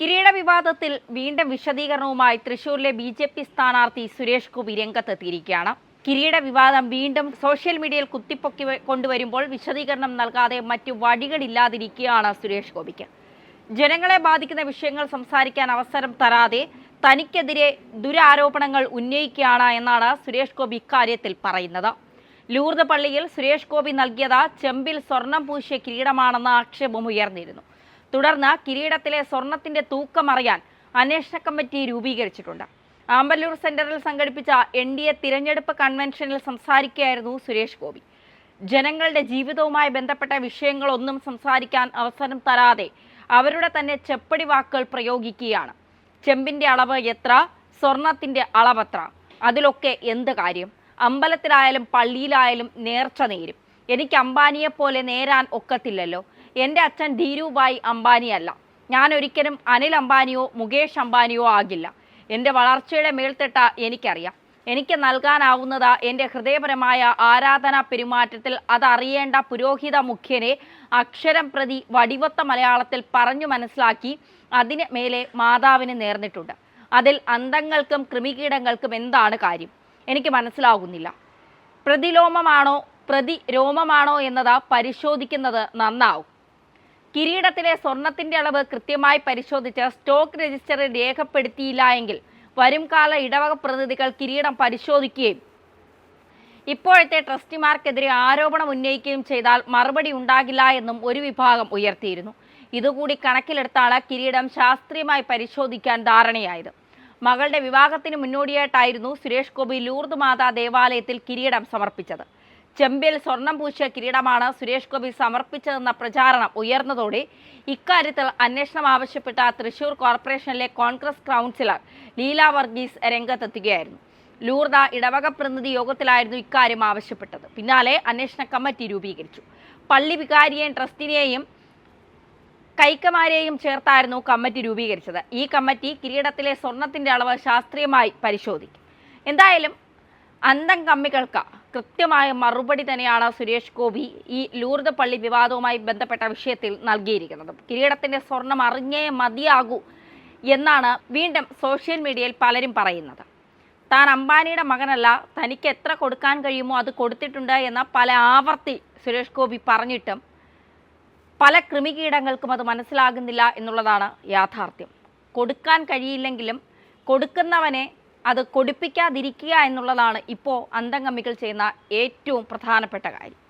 കിരീട വിവാദത്തിൽ വീണ്ടും വിശദീകരണവുമായി തൃശൂരിലെ ബി ജെ പി സ്ഥാനാർത്ഥി സുരേഷ് ഗോപി രംഗത്തെത്തിയിരിക്കുകയാണ്. കിരീട വിവാദം വീണ്ടും സോഷ്യൽ മീഡിയയിൽ കുത്തിപ്പൊക്കി കൊണ്ടുവരുമ്പോൾ വിശദീകരണം നൽകാതെ മറ്റു വഴികളില്ലാതിരിക്കുകയാണ് സുരേഷ് ഗോപിക്ക്. ജനങ്ങളെ ബാധിക്കുന്ന വിഷയങ്ങൾ സംസാരിക്കാൻ അവസരം തരാതെ തനിക്കെതിരെ ദുരാരോപണങ്ങൾ ഉന്നയിക്കുകയാണ് എന്നാണ് സുരേഷ് ഗോപി ഇക്കാര്യത്തിൽ പറയുന്നത്. ലൂർദ് പള്ളിയിൽ സുരേഷ് ഗോപി നൽകിയത് ചെമ്പിൽ സ്വർണം പൂശിയ കിരീടമാണെന്ന ആക്ഷേപം ഉയർന്നിരുന്നു. തുടർന്ന് കിരീടത്തിലെ സ്വർണത്തിന്റെ തൂക്കം അറിയാൻ അന്വേഷണ കമ്മിറ്റി രൂപീകരിച്ചിട്ടുണ്ട്. ആമ്പല്ലൂർ സെന്ററിൽ സംഘടിപ്പിച്ച എൻ ഡി എ തിരഞ്ഞെടുപ്പ് കൺവെൻഷനിൽ സംസാരിക്കുകയായിരുന്നു സുരേഷ് ഗോപി. ജനങ്ങളുടെ ജീവിതവുമായി ബന്ധപ്പെട്ട വിഷയങ്ങളൊന്നും സംസാരിക്കാൻ അവസരം തരാതെ അവരുടെ തന്നെ ചെപ്പടി വാക്കുകൾ പ്രയോഗിക്കുകയാണ്. ചെമ്പിന്റെ അളവ് എത്ര? സ്വർണത്തിന്റെ അളവത്ര അതിലൊക്കെ എന്ത് കാര്യം? അമ്പലത്തിലായാലും പള്ളിയിലായാലും നേർച്ച നേരും. എനിക്ക് അംബാനിയെ പോലെ നേരാൻ ഒക്കത്തില്ലല്ലോ. എന്റെ അച്ഛൻ ധീരുഭായ് അംബാനിയല്ല ഞാൻ ഒരിക്കലും അനിൽ അംബാനിയോ മുകേഷ് അംബാനിയോ ആകില്ല. എന്റെ വളർച്ചയുടെ മേൽത്തിട്ട എനിക്കറിയാം. എനിക്ക് നൽകാനാവുന്നത് എന്റെ ഹൃദയപരമായ ആരാധനാ പെരുമാറ്റത്തിൽ അതറിയേണ്ട പുരോഹിത മുഖ്യനെ അക്ഷരം പ്രതി വടിവത്ത മലയാളത്തിൽ പറഞ്ഞു മനസ്സിലാക്കി അതിന് മേലെ മാതാവിന് നേർന്നിട്ടുണ്ട്. അതിൽ അന്തങ്ങൾക്കും കൃമികീടങ്ങൾക്കും എന്താണ് കാര്യം? എനിക്ക് മനസ്സിലാകുന്നില്ല പ്രതിലോമമാണോ പ്രതിരോമമാണോ എന്നത് പരിശോധിക്കുന്നത് നന്നാവും. കിരീടത്തിലെ സ്വർണത്തിന്റെ അളവ് കൃത്യമായി പരിശോധിച്ച് സ്റ്റോക്ക് രജിസ്റ്ററിൽ രേഖപ്പെടുത്തിയില്ല എങ്കിൽ വരും കാല ഇടവക പ്രതിനിധികൾ കിരീടം പരിശോധിക്കുകയും ഇപ്പോഴത്തെ ട്രസ്റ്റിമാർക്കെതിരെ ആരോപണം ഉന്നയിക്കുകയും ചെയ്താൽ മറുപടി ഉണ്ടാകില്ല എന്നും ഒരു വിഭാഗം ഉയർത്തിയിരുന്നു. ഇതുകൂടി കണക്കിലെടുത്താണ് കിരീടം ശാസ്ത്രീയമായി പരിശോധിക്കാൻ ധാരണയായത്. മകളുടെ വിവാഹത്തിന് മുന്നോടിയായിട്ടായിരുന്നു സുരേഷ് ഗോപി ലൂർദ് മാതാ ദേവാലയത്തിൽ കിരീടം സമർപ്പിച്ചത്. ചെമ്പിൽ സ്വർണം പൂശിയ കിരീടമാണ് സുരേഷ് ഗോപി സമർപ്പിച്ചതെന്ന പ്രചാരണം ഉയർന്നതോടെ ഇക്കാര്യത്തിൽ അന്വേഷണം ആവശ്യപ്പെട്ട തൃശൂർ കോർപ്പറേഷനിലെ കോൺഗ്രസ് കൗൺസിലർ ലീല വർഗീസ് രംഗത്തെത്തുകയായിരുന്നു. ലൂർദ ഇടവക പ്രതിനിധി യോഗത്തിലായിരുന്നു ഇക്കാര്യം ആവശ്യപ്പെട്ടത്. പിന്നാലെ അന്വേഷണ കമ്മിറ്റി രൂപീകരിച്ചു. പള്ളി വികാരിയെയും ട്രസ്റ്റിനെയും കൈക്കമാരെയും ചേർത്തായിരുന്നു കമ്മിറ്റി രൂപീകരിച്ചത്. ഈ കമ്മിറ്റി കിരീടത്തിലെ സ്വർണത്തിന്റെ അളവ് ശാസ്ത്രീയമായി പരിശോധിക്കും. എന്തായാലും അന്തം കമ്മികൾക്ക് കൃത്യമായ മറുപടി തന്നെയാണ് സുരേഷ് ഗോപി ഈ ലൂർദ് പള്ളി വിവാദവുമായി ബന്ധപ്പെട്ട വിഷയത്തിൽ നൽകിയിരിക്കുന്നത്. കിരീടത്തിന്റെ സ്വർണം അറിഞ്ഞേ മതിയാകൂ എന്നാണ് വീണ്ടും സോഷ്യൽ മീഡിയയിൽ പലരും പറയുന്നത്. താൻ അംബാനിയുടെ മകനല്ല തനിക്ക് എത്ര കൊടുക്കാൻ കഴിയുമോ അത് കൊടുത്തിട്ടുണ്ട് എന്ന പല ആവർത്തി സുരേഷ് ഗോപി പറഞ്ഞിട്ടും പല കൃമികീടങ്ങൾക്കും അത് മനസ്സിലാകുന്നില്ല എന്നുള്ളതാണ് യാഥാർത്ഥ്യം. കൊടുക്കാൻ കഴിയില്ലെങ്കിലും കൊടുക്കുന്നവനെ അത് കൊടുപ്പിക്കാതിരിക്കുക എന്നുള്ളതാണ് ഇപ്പോൾ അന്തംഗമ്മികൾ ചെയ്യുന്ന ഏറ്റവും പ്രധാനപ്പെട്ട കാര്യം.